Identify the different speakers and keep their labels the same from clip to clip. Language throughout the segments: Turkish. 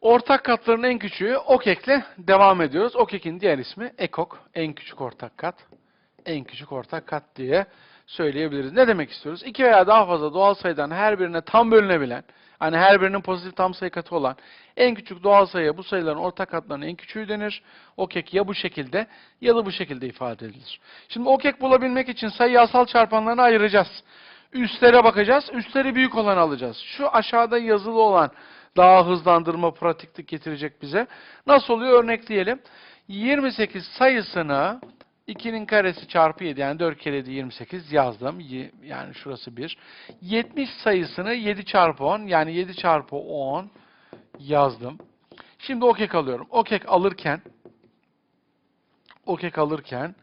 Speaker 1: Ortak katların en küçüğü okekle devam ediyoruz. Okekin diğer ismi ekok. En küçük ortak kat. En küçük ortak kat diye söyleyebiliriz. Ne demek istiyoruz? İki veya daha fazla doğal sayıdan her birine tam bölünebilen, hani her birinin pozitif tam sayı katı olan en küçük doğal sayıya bu sayıların ortak katlarının en küçüğü denir. Okek ya bu şekilde ya da bu şekilde ifade edilir. Şimdi okek bulabilmek için sayıyı asal çarpanlarına ayıracağız. Üstlere bakacağız. Üstleri büyük olanı alacağız. Şu aşağıda yazılı olan daha hızlandırma, pratiklik getirecek bize. Nasıl oluyor örnekleyelim. 28 sayısını 2'nin karesi çarpı 7 yani 4 kere 7 28 yazdım. Yani şurası 1. 70 sayısını 7 çarpı 10 yani 7 çarpı 10 yazdım. Şimdi okek alıyorum. Okek alırken okek alırken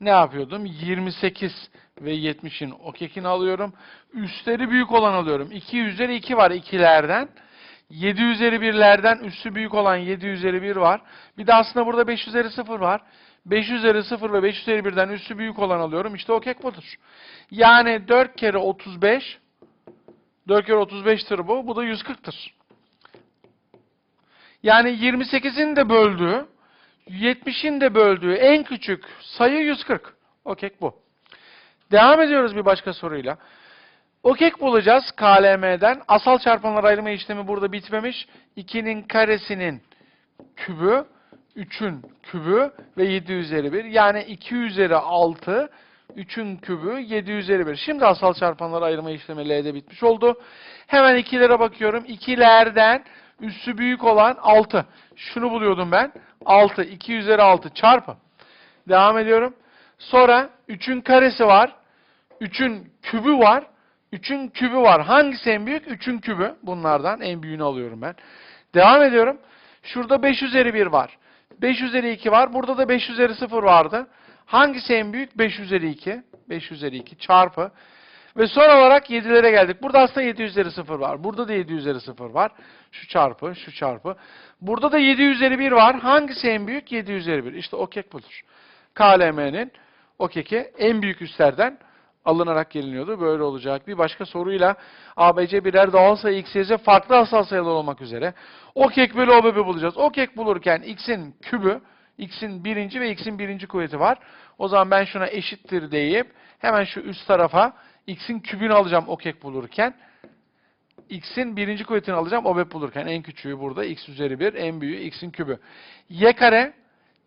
Speaker 1: ne yapıyordum? 28 ve 70'in okekini alıyorum. Üstleri büyük olan alıyorum. 2 üzeri 2 var ikilerden. 7 üzeri 1'lerden üssü büyük olan 7 üzeri 1 var. Bir de aslında burada 5 üzeri 0 var. 5 üzeri 0 ve 5 üzeri 1'den üssü büyük olan alıyorum. İşte okek budur. Yani 4 kere 35 4 kere 35'tir bu. Bu da 140'tır. Yani 28'in de böldüğü 70'in de böldüğü en küçük sayı 140. Okek bu. Devam ediyoruz bir başka soruyla. Okek bulacağız KLM'den. Asal çarpanlar ayrılma işlemi burada bitmemiş. 2'nin karesinin kübü, 3'ün kübü ve 7 üzeri 1. Yani 2 üzeri 6, 3'ün kübü, 7 üzeri 1. Şimdi asal çarpanlar ayırma işlemi L'de bitmiş oldu. Hemen ikilere bakıyorum. İkilerden üssü büyük olan 6. Şunu buluyordum ben. 6, 2 üzeri 6 çarpı. Devam ediyorum. Sonra 3'ün karesi var. 3'ün kübü var. 3'ün kübü var. Hangisi en büyük? 3'ün kübü. Bunlardan en büyüğünü alıyorum ben. Devam ediyorum. Şurada 5 üzeri 1 var. 5 üzeri 2 var. Burada da 5 üzeri 0 vardı. Hangisi en büyük? 5 üzeri 2. 5 üzeri 2 çarpı. Ve son olarak 7'lere geldik. Burada aslında 7 üzeri 0 var. Burada da 7 üzeri 0 var. Şu çarpı, şu çarpı. Burada da 7 üzeri 1 var. Hangisi en büyük? 7 üzeri 1. İşte okek budur. KLM'nin okeki en büyük üslerden alınarak geliniyordu. Böyle olacak. Bir başka soruyla ABC birer doğal sayı x, farklı asal sayılar olmak üzere okek bölü OBB bulacağız. Okek bulurken x'in kübü, x'in birinci ve x'in birinci kuvveti var. O zaman ben şuna eşittir deyip hemen şu üst tarafa x'in kübünü alacağım okek bulurken. x'in birinci kuvvetini alacağım OBEP bulurken. En küçüğü burada x üzeri 1, en büyüğü x'in kübü. y kare,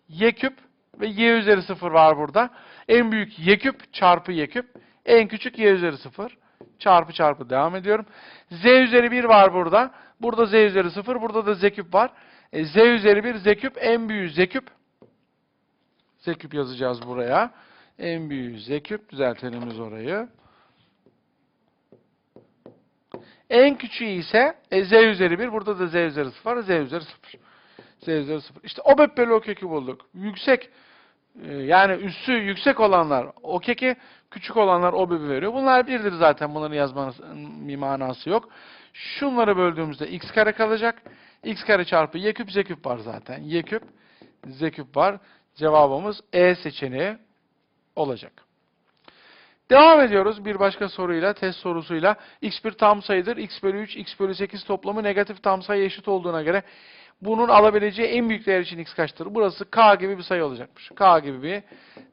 Speaker 1: y küp ve y üzeri 0 var burada. En büyük y küp çarpı y küp. En küçük y üzeri 0. Çarpı çarpı devam ediyorum. z üzeri 1 var burada. Burada z üzeri 0. Burada da z küp var. E, z üzeri 1 z küp. En büyüğü z küp. z küp yazacağız buraya. En büyüğü z küp. Düzeltelim biz orayı. En küçüğü ise e, z üzeri 1. Burada da z üzeri 0 var. z üzeri 0. z üzeri 0. İşte OBEP bölü OKEK'i bulduk. Yüksek e, yani üssü yüksek olanlar OKEK'i, küçük olanlar OBEP'i veriyor. Bunlar birdir zaten. Bunların yazmanın bir manası yok. Şunları böldüğümüzde x kare kalacak. x kare çarpı y küp z küp var zaten. y küp z küp var. Cevabımız E seçeneği olacak. Devam ediyoruz bir başka soruyla, test sorusuyla. x bir tam sayıdır. x bölü 3, x bölü 8 toplamı negatif tam sayı eşit olduğuna göre bunun alabileceği en büyük değer için x kaçtır? Burası k gibi bir sayı olacakmış. k gibi bir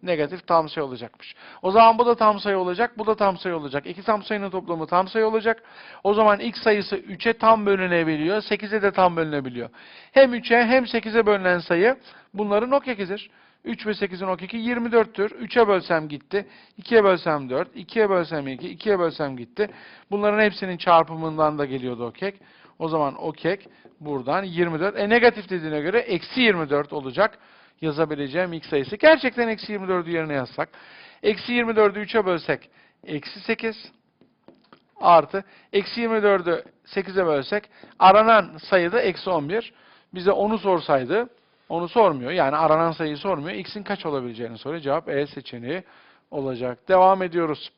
Speaker 1: negatif tam sayı olacakmış. O zaman bu da tam sayı olacak, bu da tam sayı olacak. İki tam sayının toplamı tam sayı olacak. O zaman x sayısı 3'e tam bölünebiliyor, 8'e de tam bölünebiliyor. Hem 3'e hem 8'e bölünen sayı bunların okekidir. 3 ve 8'in okeki 24'tür. 3'e bölsem gitti. 2'ye bölsem 4. 2'ye bölsem 2. 2'ye bölsem gitti. Bunların hepsinin çarpımından da geliyordu okek. O zaman okek buradan 24. E negatif dediğine göre eksi 24 olacak yazabileceğim x sayısı. Gerçekten eksi 24'ü yerine yazsak. Eksi 24'ü 3'e bölsek eksi 8 artı eksi 24'ü 8'e bölsek aranan sayı da eksi 11. Bize onu sorsaydı onu sormuyor. Yani aranan sayıyı sormuyor. X'in kaç olabileceğini soruyor. Cevap E seçeneği olacak. Devam ediyoruz.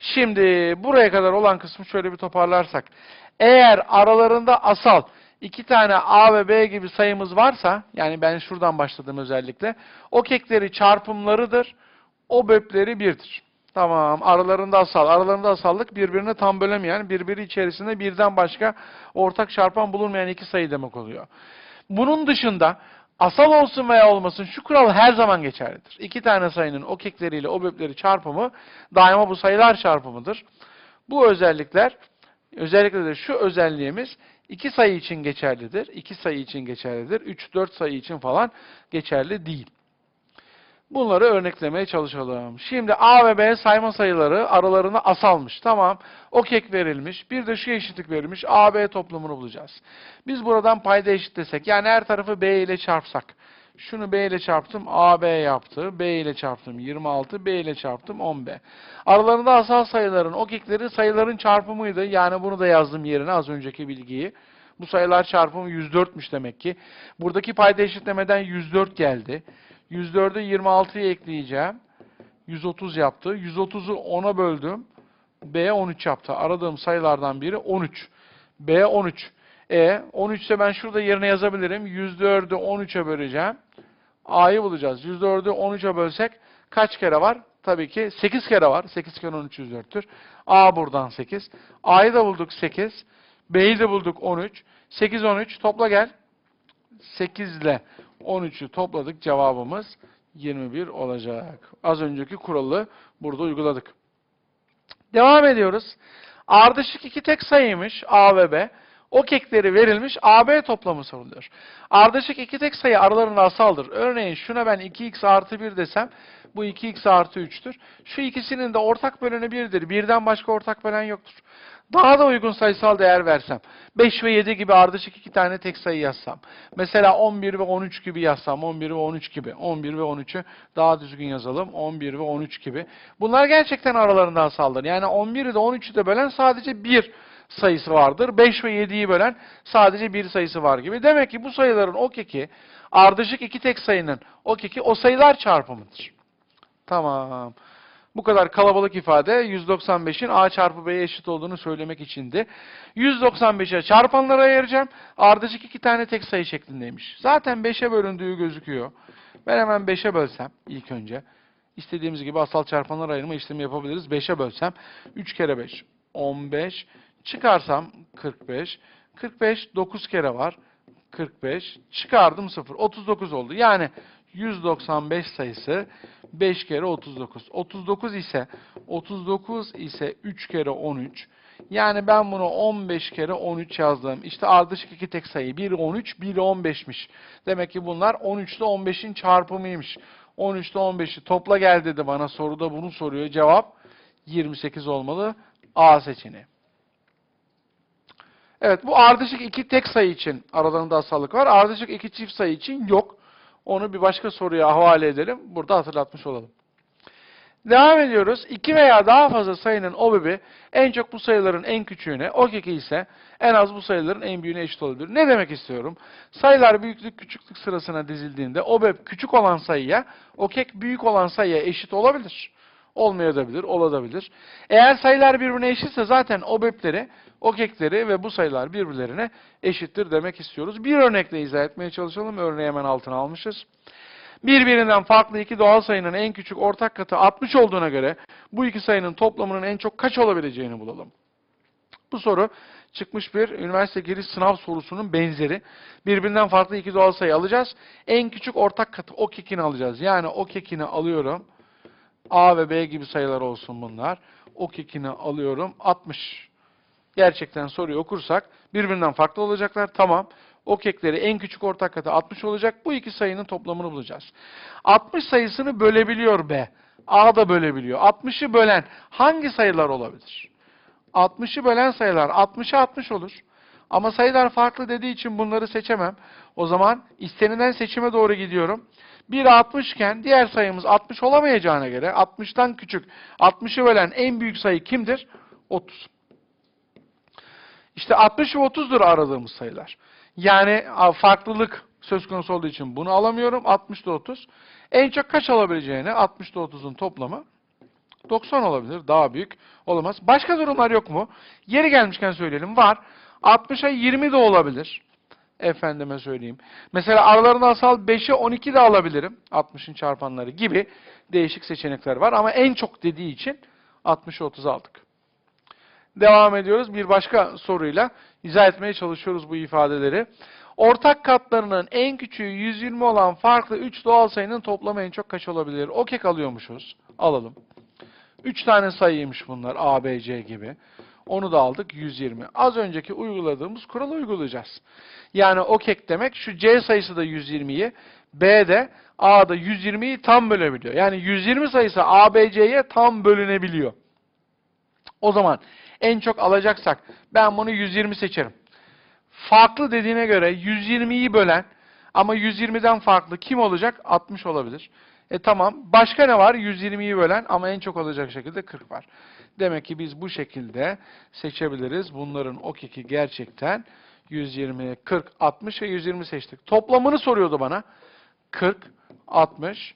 Speaker 1: Şimdi buraya kadar olan kısmı şöyle bir toparlarsak. Eğer aralarında asal iki tane A ve B gibi sayımız varsa, yani ben şuradan başladım özellikle, o kekleri çarpımlarıdır, o böpleri birdir. Tamam. Aralarında asal. Aralarında asallık birbirini tam bölemeyen, birbiri içerisinde birden başka ortak çarpan bulunmayan iki sayı demek oluyor. Bunun dışında asal olsun veya olmasın şu kural her zaman geçerlidir. İki tane sayının o kekleriyle o böpleri çarpımı daima bu sayılar çarpımıdır. Bu özellikler özellikle de şu özelliğimiz iki sayı için geçerlidir. iki sayı için geçerlidir. 3-4 sayı için falan geçerli değil. Bunları örneklemeye çalışalım. Şimdi A ve B sayma sayıları aralarında asalmış. Tamam. O kek verilmiş. Bir de şu eşitlik verilmiş. A, B toplamını bulacağız. Biz buradan payda eşitlesek, yani her tarafı B ile çarpsak. Şunu B ile çarptım, AB yaptı. B ile çarptım 26, B ile çarptım 10B. Aralarında asal sayıların o kekleri sayıların çarpımıydı. Yani bunu da yazdım yerine az önceki bilgiyi. Bu sayılar çarpımı 104'müş demek ki. Buradaki payda eşitlemeden 104 geldi. 104'ü 26'ya ekleyeceğim. 130 yaptı. 130'u 10'a böldüm. B 13 yaptı. Aradığım sayılardan biri 13. B 13. E 13 ise ben şurada yerine yazabilirim. 104'ü 13'e böleceğim. A'yı bulacağız. 104'ü 13'e bölsek kaç kere var? Tabii ki 8 kere var. 8 kere 13 104'tür. A buradan 8. A'yı da bulduk 8. B'yi de bulduk 13. 8 13 topla gel. 8 ile 13'ü topladık. Cevabımız 21 olacak. Az önceki kuralı burada uyguladık. Devam ediyoruz. Ardışık iki tek sayıymış A ve B. O kekleri verilmiş AB toplamı soruluyor. Ardışık iki tek sayı aralarında asaldır. Örneğin şuna ben 2x artı 1 desem bu 2x artı 3'tür. Şu ikisinin de ortak böleni 1'dir. Birden başka ortak bölen yoktur. Daha da uygun sayısal değer versem. 5 ve 7 gibi ardışık iki tane tek sayı yazsam. Mesela 11 ve 13 gibi yazsam. 11 ve 13 gibi. 11 ve 13'ü daha düzgün yazalım. 11 ve 13 gibi. Bunlar gerçekten aralarında asaldır. Yani 11'i de 13'ü de bölen sadece bir sayısı vardır. 5 ve 7'yi bölen sadece bir sayısı var gibi. Demek ki bu sayıların o keki ardışık iki tek sayının o keki o sayılar çarpımıdır. Tamam. Bu kadar kalabalık ifade 195'in A çarpı B'ye eşit olduğunu söylemek içindi. 195'e çarpanlara ayıracağım. Ardışık iki tane tek sayı şeklindeymiş. Zaten 5'e bölündüğü gözüküyor. Ben hemen 5'e bölsem ilk önce. İstediğimiz gibi asal çarpanlar ayırma işlemi yapabiliriz. 5'e bölsem 3 kere 5 15 çıkarsam 45 45 9 kere var 45 çıkardım 0 39 oldu. Yani 195 sayısı 5 kere 39. 39 ise 39 ise 3 kere 13. Yani ben bunu 15 kere 13 yazdım. İşte ardışık iki tek sayı. Biri 13, biri 15'miş. Demek ki bunlar 13 ile 15'in çarpımıymış. 13 ile 15'i topla gel dedi bana soruda bunu soruyor. Cevap 28 olmalı. A seçeneği. Evet bu ardışık iki tek sayı için aralarında asallık var. Ardışık iki çift sayı için yok. Onu bir başka soruya havale edelim. Burada hatırlatmış olalım. Devam ediyoruz. İki veya daha fazla sayının obebi en çok bu sayıların en küçüğüne, o keki ise en az bu sayıların en büyüğüne eşit olabilir. Ne demek istiyorum? Sayılar büyüklük küçüklük sırasına dizildiğinde obeb küçük olan sayıya, o kek büyük olan sayıya eşit olabilir. Olmayabilir, olabilir. Eğer sayılar birbirine eşitse zaten obepleri, o kekleri ve bu sayılar birbirlerine eşittir demek istiyoruz. Bir örnekle izah etmeye çalışalım. Örneği hemen altına almışız. Birbirinden farklı iki doğal sayının en küçük ortak katı 60 olduğuna göre bu iki sayının toplamının en çok kaç olabileceğini bulalım. Bu soru çıkmış bir üniversite giriş sınav sorusunun benzeri. Birbirinden farklı iki doğal sayı alacağız. En küçük ortak katı o kekini alacağız. Yani o kekini alıyorum. A ve B gibi sayılar olsun bunlar. O kekini alıyorum. 60. Gerçekten soruyu okursak birbirinden farklı olacaklar. Tamam. O kekleri en küçük ortak katı 60 olacak. Bu iki sayının toplamını bulacağız. 60 sayısını bölebiliyor B. A da bölebiliyor. 60'ı bölen hangi sayılar olabilir? 60'ı bölen sayılar 60'a 60 olur. Ama sayılar farklı dediği için bunları seçemem. O zaman istenilen seçime doğru gidiyorum. Biri 60 iken diğer sayımız 60 olamayacağına göre 60'tan küçük 60'ı bölen en büyük sayı kimdir? 30. İşte 60 ve 30'dur aradığımız sayılar. Yani farklılık söz konusu olduğu için bunu alamıyorum. 60 ile 30. En çok kaç alabileceğini 60 ile 30'un toplamı 90 olabilir. Daha büyük olamaz. Başka durumlar yok mu? Yeri gelmişken söyleyelim. Var. 60'a 20 de olabilir. Efendime söyleyeyim. Mesela aralarında asal 5'e 12 de alabilirim. 60'ın çarpanları gibi değişik seçenekler var. Ama en çok dediği için 60'ı 30 aldık. Devam ediyoruz bir başka soruyla. izah etmeye çalışıyoruz bu ifadeleri. Ortak katlarının en küçüğü 120 olan farklı 3 doğal sayının toplamı en çok kaç olabilir? Okek alıyormuşuz. Alalım. 3 tane sayıymış bunlar A, B, C gibi. Onu da aldık 120. Az önceki uyguladığımız kuralı uygulayacağız. Yani okek demek şu C sayısı da 120'yi, B de A da 120'yi tam bölebiliyor. Yani 120 sayısı A, B, C'ye tam bölünebiliyor. O zaman en çok alacaksak ben bunu 120 seçerim. Farklı dediğine göre 120'yi bölen ama 120'den farklı kim olacak? 60 olabilir. E tamam. Başka ne var? 120'yi bölen ama en çok olacak şekilde 40 var. Demek ki biz bu şekilde seçebiliriz. Bunların o keki gerçekten 120, 40, 60 ve 120 seçtik. Toplamını soruyordu bana. 40, 60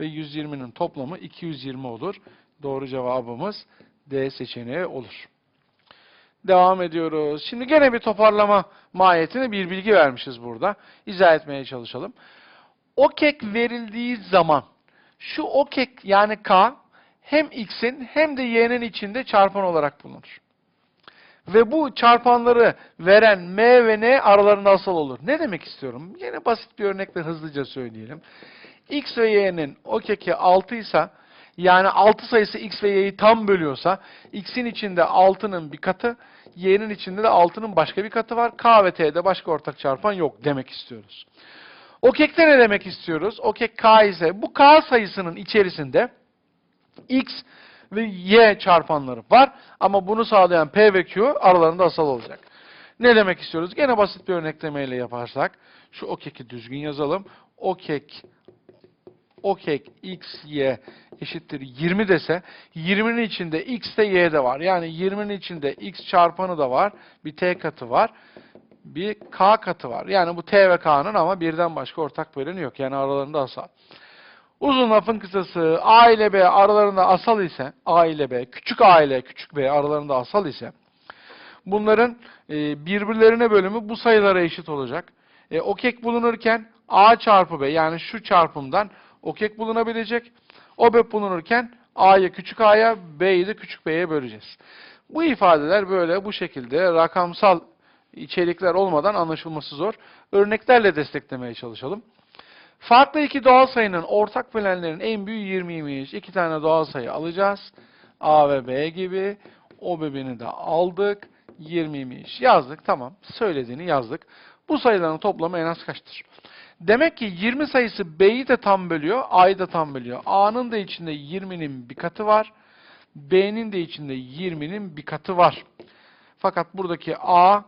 Speaker 1: ve 120'nin toplamı 220 olur. Doğru cevabımız D seçeneği olur. Devam ediyoruz. Şimdi gene bir toparlama mahiyetine bir bilgi vermişiz burada. İzah etmeye çalışalım. O kek verildiği zaman şu o kek yani K hem X'in hem de Y'nin içinde çarpan olarak bulunur. Ve bu çarpanları veren M ve N aralarında asal olur. Ne demek istiyorum? Yine basit bir örnekle hızlıca söyleyelim. X ve Y'nin o keki 6 ise yani 6 sayısı X ve Y'yi tam bölüyorsa X'in içinde 6'nın bir katı, Y'nin içinde de 6'nın başka bir katı var. K ve T'de başka ortak çarpan yok demek istiyoruz. O kekte ne demek istiyoruz? O kek K ise bu K sayısının içerisinde X ve Y çarpanları var ama bunu sağlayan P ve Q aralarında asal olacak. Ne demek istiyoruz? Gene basit bir örneklemeyle yaparsak şu o düzgün yazalım. O kek x, y eşittir 20 dese 20'nin içinde x de y de var. Yani 20'nin içinde x çarpanı da var. Bir t katı var. Bir k katı var. Yani bu t ve k'nın ama birden başka ortak böleni yok. Yani aralarında asal. Uzun lafın kısası a ile b aralarında asal ise a ile b, küçük a ile küçük b aralarında asal ise bunların e, birbirlerine bölümü bu sayılara eşit olacak. E, o kek bulunurken a çarpı b yani şu çarpımdan o kek bulunabilecek. O B bulunurken A'yı küçük A'ya, B'yi de küçük B'ye böleceğiz. Bu ifadeler böyle bu şekilde rakamsal içerikler olmadan anlaşılması zor. Örneklerle desteklemeye çalışalım. Farklı iki doğal sayının ortak bölenlerin en büyüğü 20'ymiş. İki tane doğal sayı alacağız. A ve B gibi. O bebeğini de aldık. 20'ymiş. Yazdık. Tamam. Söylediğini yazdık. Bu sayıların toplamı en az kaçtır? Demek ki 20 sayısı B'yi de tam bölüyor, A'yı da tam bölüyor. A'nın da içinde 20'nin bir katı var. B'nin de içinde 20'nin bir katı var. Fakat buradaki A,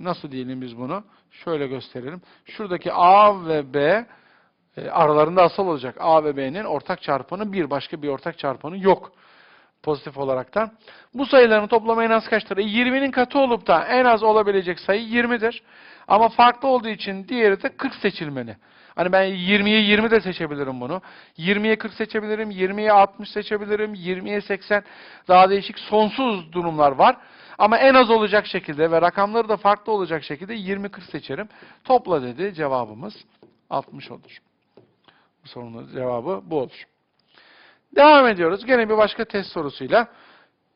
Speaker 1: nasıl diyelim biz bunu? Şöyle gösterelim. Şuradaki A ve B e, aralarında asal olacak. A ve B'nin ortak çarpanı bir, başka bir ortak çarpanı yok. Pozitif olaraktan. Bu sayıların toplamı en az kaçtır? E, 20'nin katı olup da en az olabilecek sayı 20'dir. Ama farklı olduğu için diğeri de 40 seçilmeli. Hani ben 20'ye 20 de seçebilirim bunu. 20'ye 40 seçebilirim, 20'ye 60 seçebilirim, 20'ye 80 daha değişik sonsuz durumlar var. Ama en az olacak şekilde ve rakamları da farklı olacak şekilde 20-40 seçerim. Topla dedi cevabımız 60 olur. Bu sorunun cevabı bu olur. Devam ediyoruz. Gene bir başka test sorusuyla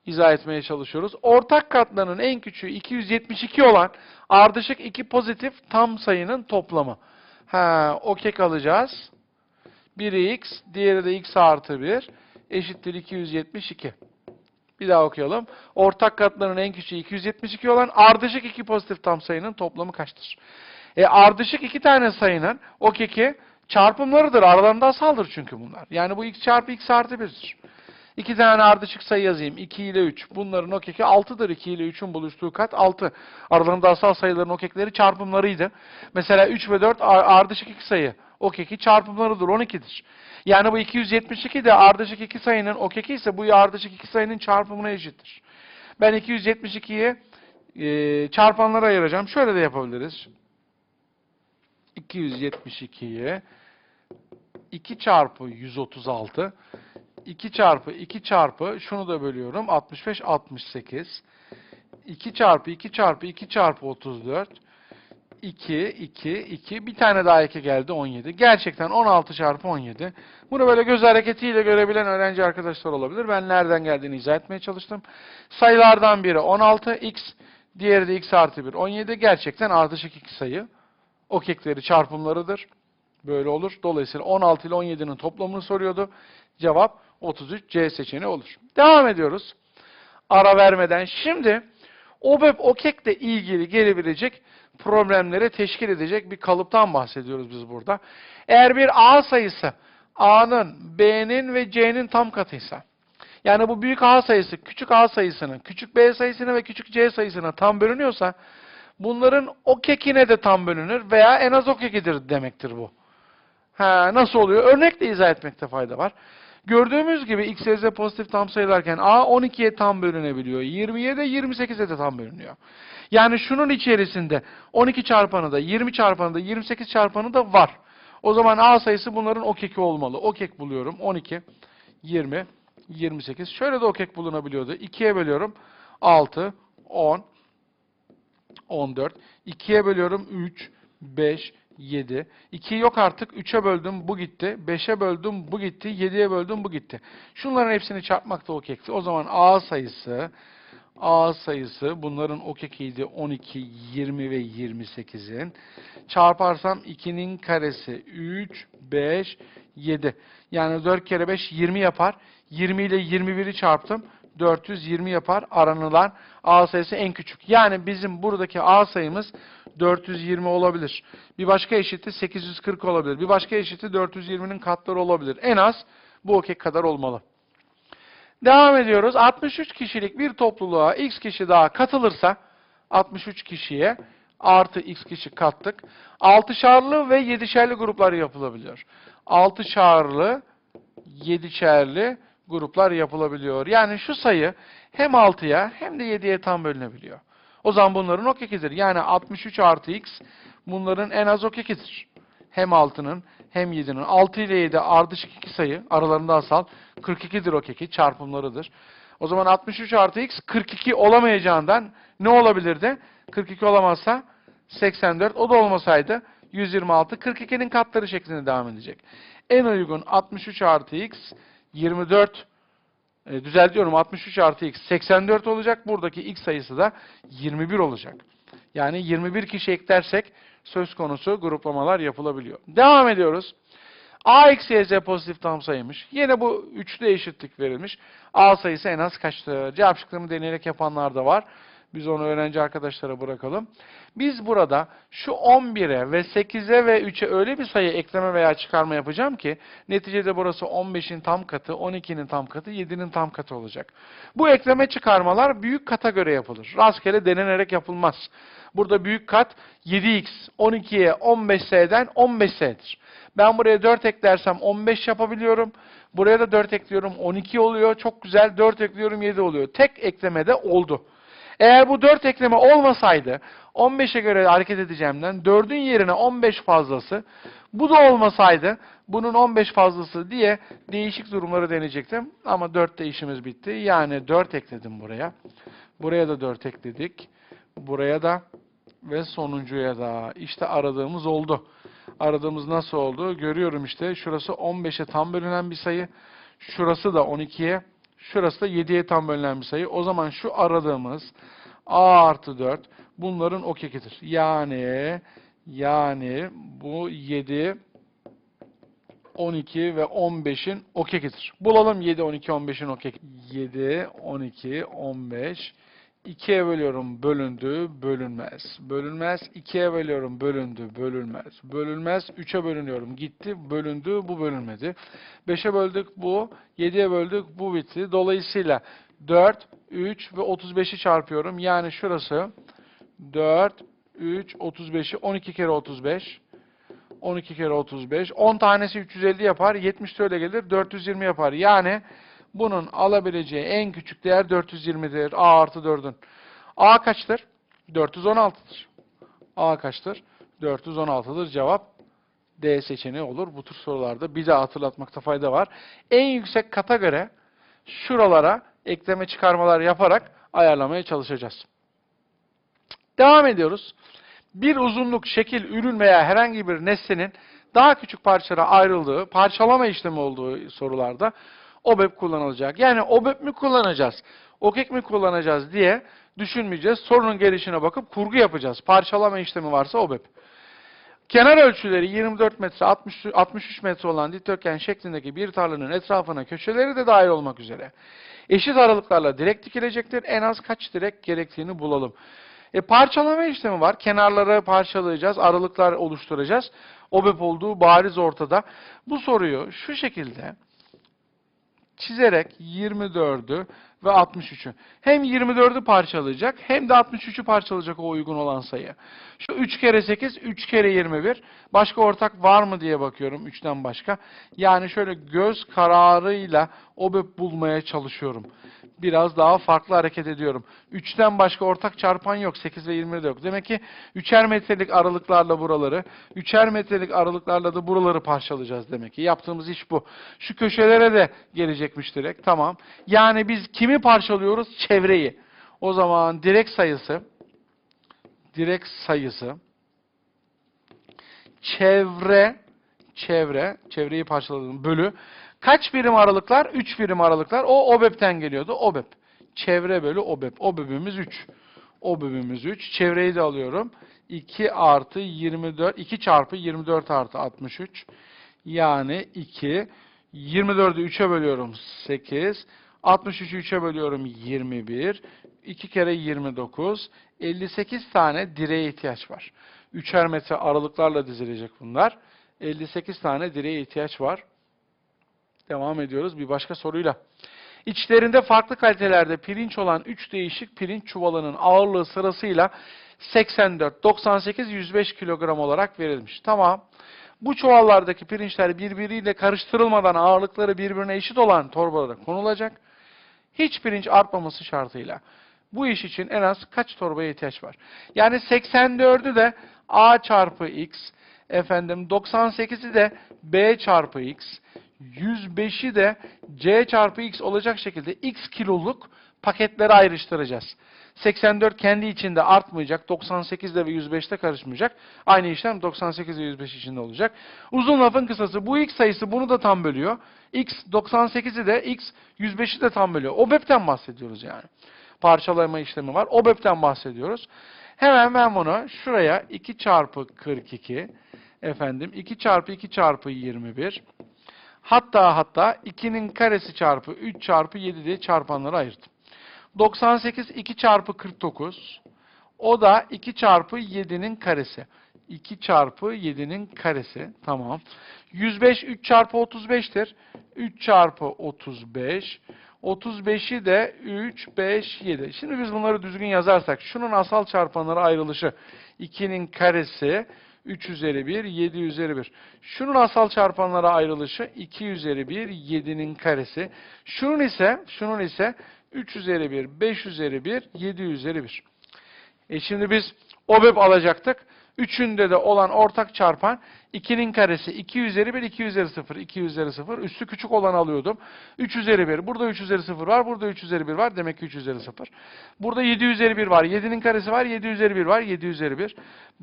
Speaker 1: izah etmeye çalışıyoruz. Ortak katlarının en küçüğü 272 olan ardışık iki pozitif tam sayının toplamı. Ha, o kek alacağız. Biri x, diğeri de x artı 1 eşittir 272. Bir daha okuyalım. Ortak katlarının en küçüğü 272 olan ardışık iki pozitif tam sayının toplamı kaçtır? E, ardışık iki tane sayının o keki çarpımlarıdır. Aralarında asaldır çünkü bunlar. Yani bu x çarpı x artı 1'dir. İki tane ardışık sayı yazayım. 2 ile 3. Bunların o keki 6'dır. 2 ile 3'ün buluştuğu kat 6. Aralarında asal sayıların o kekleri çarpımlarıydı. Mesela 3 ve 4 ardışık iki sayı. O keki çarpımlarıdır. 12'dir. Yani bu 272 de ardışık iki sayının o keki ise bu ardışık iki sayının çarpımına eşittir. Ben 272'yi e, çarpanlara ayıracağım. Şöyle de yapabiliriz. 272'yi 2 çarpı 136 2 çarpı 2 çarpı şunu da bölüyorum 65 68 2 çarpı 2 çarpı 2 çarpı 34 2, 2, 2. Bir tane daha 2 geldi 17. Gerçekten 16 çarpı 17. Bunu böyle göz hareketiyle görebilen öğrenci arkadaşlar olabilir. Ben nereden geldiğini izah etmeye çalıştım. Sayılardan biri 16, x. Diğeri de x artı 1, 17. Gerçekten ardışık iki sayı. O kekleri çarpımlarıdır. Böyle olur. Dolayısıyla 16 ile 17'nin toplamını soruyordu. Cevap 33 C seçeneği olur. Devam ediyoruz. Ara vermeden. Şimdi OBEP OKEK'le ilgili gelebilecek problemleri teşkil edecek bir kalıptan bahsediyoruz biz burada. Eğer bir A sayısı A'nın, B'nin ve C'nin tam katıysa, yani bu büyük A sayısı küçük A sayısının, küçük B sayısına ve küçük C sayısına tam bölünüyorsa, bunların OKEK'ine de tam bölünür veya en az OKEK'idir demektir bu. Ha, nasıl oluyor? Örnekle izah etmekte fayda var. Gördüğümüz gibi x, y, z pozitif tam sayılarken a 12'ye tam bölünebiliyor. 20'ye de 28'e de tam bölünüyor. Yani şunun içerisinde 12 çarpanı da 20 çarpanı da 28 çarpanı da var. O zaman a sayısı bunların okeki olmalı. Okek buluyorum. 12, 20, 28. Şöyle de okek bulunabiliyordu. 2'ye bölüyorum. 6, 10, 14. 2'ye bölüyorum 3, 5, 7. 2 yok artık. 3'e böldüm bu gitti. 5'e böldüm bu gitti. 7'ye böldüm bu gitti. Şunların hepsini çarpmak da okekti. O zaman A sayısı A sayısı bunların okekiydi 12, 20 ve 28'in. Çarparsam 2'nin karesi 3, 5, 7. Yani 4 kere 5 20 yapar. 20 ile 21'i çarptım. 420 yapar. Aranılan A sayısı en küçük. Yani bizim buradaki A sayımız 420 olabilir. Bir başka eşiti 840 olabilir. Bir başka eşiti 420'nin katları olabilir. En az bu okey kadar olmalı. Devam ediyoruz. 63 kişilik bir topluluğa x kişi daha katılırsa 63 kişiye artı x kişi kattık. 6'şarlı ve 7'şerli gruplar yapılabiliyor. 6'şarlı, 7'şerli gruplar yapılabiliyor. Yani şu sayı hem 6'ya hem de 7'ye tam bölünebiliyor. O zaman bunların ok ekidir. Yani 63 artı x bunların en az ok ekidir. Hem 6'nın hem 7'nin. 6 ile 7 ardışık iki sayı aralarında asal 42'dir ok eki çarpımlarıdır. O zaman 63 artı x 42 olamayacağından ne olabilirdi? 42 olamazsa 84 o da olmasaydı 126 42'nin katları şeklinde devam edecek. En uygun 63 artı x 24 e, düzeltiyorum 63 artı x 84 olacak. Buradaki x sayısı da 21 olacak. Yani 21 kişi eklersek söz konusu gruplamalar yapılabiliyor. Devam ediyoruz. A eksi y z pozitif tam sayıymış. Yine bu üçlü eşitlik verilmiş. A sayısı en az kaçtır? Cevap şıklarını deneyerek yapanlar da var. Biz onu öğrenci arkadaşlara bırakalım. Biz burada şu 11'e ve 8'e ve 3'e öyle bir sayı ekleme veya çıkarma yapacağım ki neticede burası 15'in tam katı, 12'nin tam katı, 7'nin tam katı olacak. Bu ekleme çıkarmalar büyük kata göre yapılır. Rastgele denenerek yapılmaz. Burada büyük kat 7x, 12'ye 15s'den 15s'dir. Ben buraya 4 eklersem 15 yapabiliyorum. Buraya da 4 ekliyorum 12 oluyor. Çok güzel 4 ekliyorum 7 oluyor. Tek eklemede oldu. Eğer bu 4 ekleme olmasaydı 15'e göre hareket edeceğimden 4'ün yerine 15 fazlası bu da olmasaydı bunun 15 fazlası diye değişik durumları deneyecektim. Ama 4'te işimiz bitti. Yani 4 ekledim buraya. Buraya da 4 ekledik. Buraya da ve sonuncuya da. İşte aradığımız oldu. Aradığımız nasıl oldu? Görüyorum işte. Şurası 15'e tam bölünen bir sayı. Şurası da 12'ye. Şurası da 7'ye tam bölünen bir sayı. O zaman şu aradığımız A artı 4 bunların okekidir. Yani yani bu 7 12 ve 15'in okekidir. Bulalım 7, 12, 15'in okek. 7, 12, 15. 2'ye bölüyorum bölündü, bölünmez. Bölünmez, 2'ye bölüyorum bölündü, bölünmez. Bölünmez, 3'e bölünüyorum gitti, bölündü, bu bölünmedi. 5'e böldük bu, 7'ye böldük bu bitti. Dolayısıyla 4, 3 ve 35'i çarpıyorum. Yani şurası 4, 3, 35'i 12 kere 35. 12 kere 35. 10 tanesi 350 yapar. 70 de öyle gelir. 420 yapar. Yani bunun alabileceği en küçük değer 420'dir. A artı 4'ün. A kaçtır? 416'dır. A kaçtır? 416'dır. Cevap D seçeneği olur. Bu tür sorularda bir daha hatırlatmakta fayda var. En yüksek kata göre şuralara ekleme çıkarmalar yaparak ayarlamaya çalışacağız. Devam ediyoruz. bir uzunluk, şekil, ürün veya herhangi bir nesnenin daha küçük parçalara ayrıldığı, parçalama işlemi olduğu sorularda OBEP kullanılacak. Yani OBEP mi kullanacağız, OKEK mi kullanacağız diye düşünmeyeceğiz. Sorunun gelişine bakıp kurgu yapacağız. Parçalama işlemi varsa OBEP. Kenar ölçüleri 24 metre 60, 63 metre olan dikdörtgen şeklindeki bir tarlanın etrafına köşeleri de dahil olmak üzere eşit aralıklarla direk dikilecektir. En az kaç direk gerektiğini bulalım. E, parçalama işlemi var. Kenarları parçalayacağız, aralıklar oluşturacağız. OBEP olduğu bariz ortada. Bu soruyu şu şekilde çizerek 24'ü ve 63'ü. Hem 24'ü parçalayacak hem de 63'ü parçalayacak o uygun olan sayı. Şu 3 kere 8, 3 kere 21. Başka ortak var mı diye bakıyorum 3'ten başka. Yani şöyle göz kararıyla OBEP bulmaya çalışıyorum. Biraz daha farklı hareket ediyorum. 3'ten başka ortak çarpan yok. 8 ve 20 de yok. Demek ki 3'er metrelik aralıklarla buraları, 3'er metrelik aralıklarla da buraları parçalayacağız demek ki. Yaptığımız iş bu. Şu köşelere de gelecekmiş direkt. Tamam. Yani biz kimi parçalıyoruz? Çevreyi. O zaman direk sayısı direk sayısı çevre çevre çevreyi parçaladım bölü kaç birim aralıklar? 3 birim aralıklar. O OBEP'ten geliyordu. OBEP. Çevre bölü OBEP. OBEP'imiz 3. OBEP'imiz 3. Çevreyi de alıyorum. 2 artı 24 2 çarpı 24 artı 63 yani 2 24'ü 3'e bölüyorum 8 63'ü 3'e bölüyorum 21 2 kere 29 58 tane direğe ihtiyaç var. 3'er metre aralıklarla dizilecek bunlar. 58 tane direğe ihtiyaç var. Devam ediyoruz bir başka soruyla. İçlerinde farklı kalitelerde pirinç olan 3 değişik pirinç çuvalının ağırlığı sırasıyla 84, 98, 105 kilogram olarak verilmiş. Tamam. Bu çuvallardaki pirinçler birbiriyle karıştırılmadan ağırlıkları birbirine eşit olan torbalara konulacak. Hiç pirinç artmaması şartıyla. Bu iş için en az kaç torbaya ihtiyaç var? Yani 84'ü de A çarpı X, efendim 98'i de B çarpı X, 105'i de C çarpı X olacak şekilde X kiloluk paketlere ayrıştıracağız. 84 kendi içinde artmayacak, 98'de ve 105'te karışmayacak. Aynı işlem 98 ve 105 içinde olacak. Uzun lafın kısası bu X sayısı bunu da tam bölüyor. X 98'i de X 105'i de tam bölüyor. OBEP'ten bahsediyoruz yani. Parçalama işlemi var. OBEP'ten bahsediyoruz. Hemen ben bunu şuraya 2 çarpı 42 efendim 2 çarpı 2 çarpı 21 hatta hatta 2'nin karesi çarpı 3 çarpı 7 diye çarpanlara ayırdım. 98 2 çarpı 49 o da 2 çarpı 7'nin karesi. 2 çarpı 7'nin karesi. Tamam. 105 3 çarpı 35'tir. 3 çarpı 35. 35'i de 3, 5, 7. Şimdi biz bunları düzgün yazarsak şunun asal çarpanları ayrılışı 2'nin karesi 3 üzeri 1, 7 üzeri 1. Şunun asal çarpanlara ayrılışı 2 üzeri 1, 7'nin karesi. Şunun ise, şunun ise 3 üzeri 1, 5 üzeri 1, 7 üzeri 1. E şimdi biz OBEP alacaktık. Üçünde de olan ortak çarpan 2'nin karesi 2 üzeri 1, 2 üzeri 0, 2 üzeri 0. Üstü küçük olan alıyordum. 3 üzeri 1. Burada 3 üzeri 0 var. Burada 3 üzeri 1 var. Demek ki 3 üzeri 0. Burada 7 üzeri 1 var. 7'nin karesi var. 7 üzeri 1 var. 7 üzeri 1.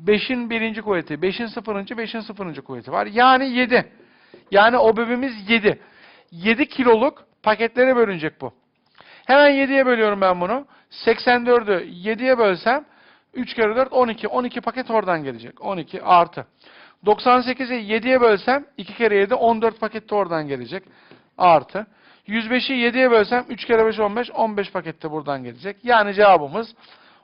Speaker 1: 5'in birinci kuvveti. 5'in sıfırıncı. 5'in sıfırıncı kuvveti var. Yani 7. Yani OBEP'imiz 7. 7 kiloluk paketlere bölünecek bu. Hemen 7'ye bölüyorum ben bunu. 84'ü 7'ye bölsem 3 kere 4 12. 12 paket oradan gelecek. 12 artı. 98'i 7'ye bölsem 2 kere 7 14 paket de oradan gelecek. Artı. 105'i 7'ye bölsem 3 kere 5 15 15 paket de buradan gelecek. Yani cevabımız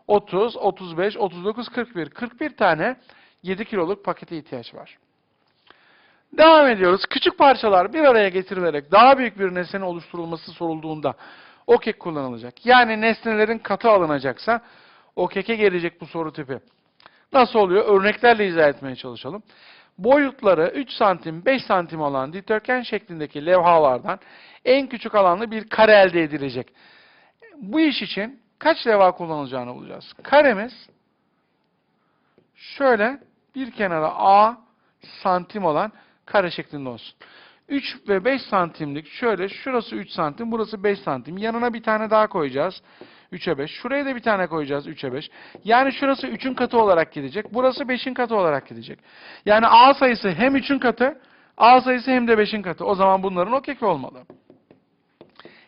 Speaker 1: 30, 35, 39, 41. 41 tane 7 kiloluk pakete ihtiyaç var. Devam ediyoruz. Küçük parçalar bir araya getirilerek daha büyük bir nesnenin oluşturulması sorulduğunda OKEK kullanılacak. Yani nesnelerin katı alınacaksa OKEK'e gelecek bu soru tipi. Nasıl oluyor? Örneklerle izah etmeye çalışalım. Boyutları 3 santim, 5 santim olan dikdörtgen şeklindeki levhalardan en küçük alanlı bir kare elde edilecek. Bu iş için kaç levha kullanılacağını bulacağız. Karemiz şöyle bir kenara A santim olan kare şeklinde olsun. 3 ve 5 santimlik şöyle şurası 3 santim burası 5 santim yanına bir tane daha koyacağız. 3'e 5. Şuraya da bir tane koyacağız 3'e 5. Yani şurası 3'ün katı olarak gidecek. Burası 5'in katı olarak gidecek. Yani A sayısı hem 3'ün katı, A sayısı hem de 5'in katı. O zaman bunların o keki olmalı.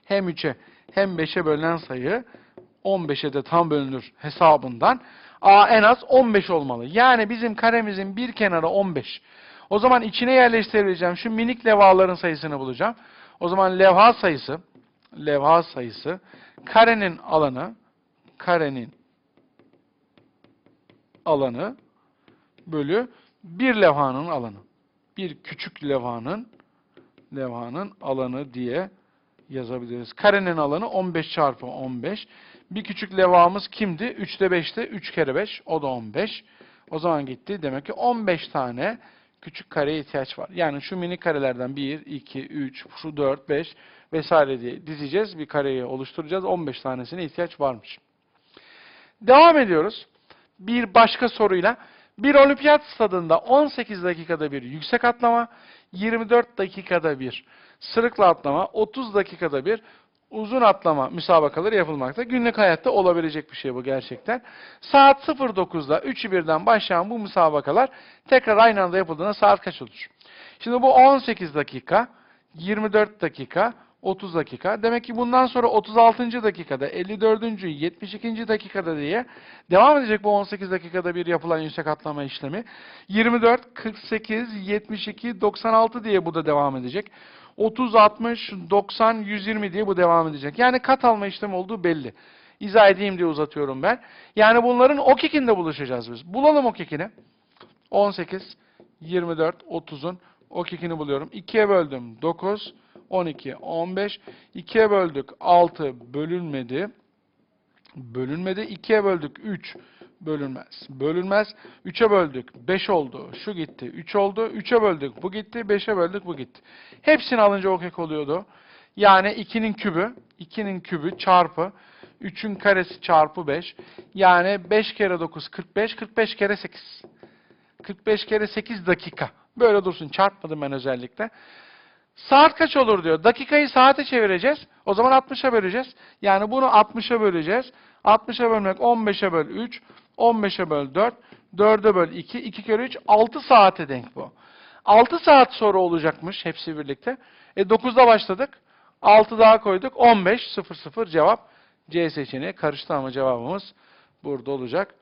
Speaker 1: Hem 3'e hem 5'e bölünen sayı 15'e de tam bölünür hesabından A en az 15 olmalı. Yani bizim karemizin bir kenarı 15. O zaman içine yerleştirebileceğim şu minik levhaların sayısını bulacağım. O zaman levha sayısı levha sayısı karenin alanı karenin alanı bölü bir levhanın alanı. Bir küçük levhanın levhanın alanı diye yazabiliriz. Karenin alanı 15 çarpı 15. Bir küçük levhamız kimdi? 3'te 5'te 3 kere 5 o da 15. O zaman gitti. Demek ki 15 tane küçük kareye ihtiyaç var. Yani şu mini karelerden 1, 2, 3, şu 4, 5 vesaire diye dizeceğiz. Bir kareyi oluşturacağız. 15 tanesine ihtiyaç varmış. Devam ediyoruz. Bir başka soruyla. Bir olimpiyat stadında 18 dakikada bir yüksek atlama, 24 dakikada bir sırıkla atlama, 30 dakikada bir uzun atlama müsabakaları yapılmakta. Günlük hayatta olabilecek bir şey bu gerçekten. Saat 09'da 3'ü birden başlayan bu müsabakalar tekrar aynı anda yapıldığında saat kaç olur? Şimdi bu 18 dakika, 24 dakika, 30 dakika. Demek ki bundan sonra 36. dakikada, 54. 72. dakikada diye devam edecek bu 18 dakikada bir yapılan yüksek atlama işlemi. 24, 48, 72, 96 diye bu da devam edecek. 30, 60, 90, 120 diye bu devam edecek. Yani kat alma işlemi olduğu belli. İzah edeyim diye uzatıyorum ben. Yani bunların ok ekinde buluşacağız biz. Bulalım ok ekini. 18, 24, 30'un ok ekini buluyorum. 2'ye böldüm 9, 12, 15. 2'ye böldük 6 bölünmedi. Bölünmedi. 2'ye böldük 3 bölünmez. Bölünmez. 3'e böldük 5 oldu. Şu gitti. 3 oldu. 3'e böldük bu gitti. 5'e böldük bu gitti. Hepsini alınca ok ek oluyordu. Yani 2'nin kübü, 2'nin kübü çarpı 3'ün karesi çarpı 5. Yani 5 kere 9 45, 45 kere 8. 45 kere 8 dakika. Böyle dursun. Çarpmadım ben özellikle. Saat kaç olur diyor. Dakikayı saate çevireceğiz. O zaman 60'a böleceğiz. Yani bunu 60'a böleceğiz. 60'a bölmek 15'e böl 3, 15'e böl 4, 4'e böl 2, 2 kere 3, 6 saate denk bu. 6 saat sonra olacakmış hepsi birlikte. E 9'da başladık. 6 daha koyduk. 15, 0, 0 cevap. C seçeneği karıştı ama cevabımız burada olacak.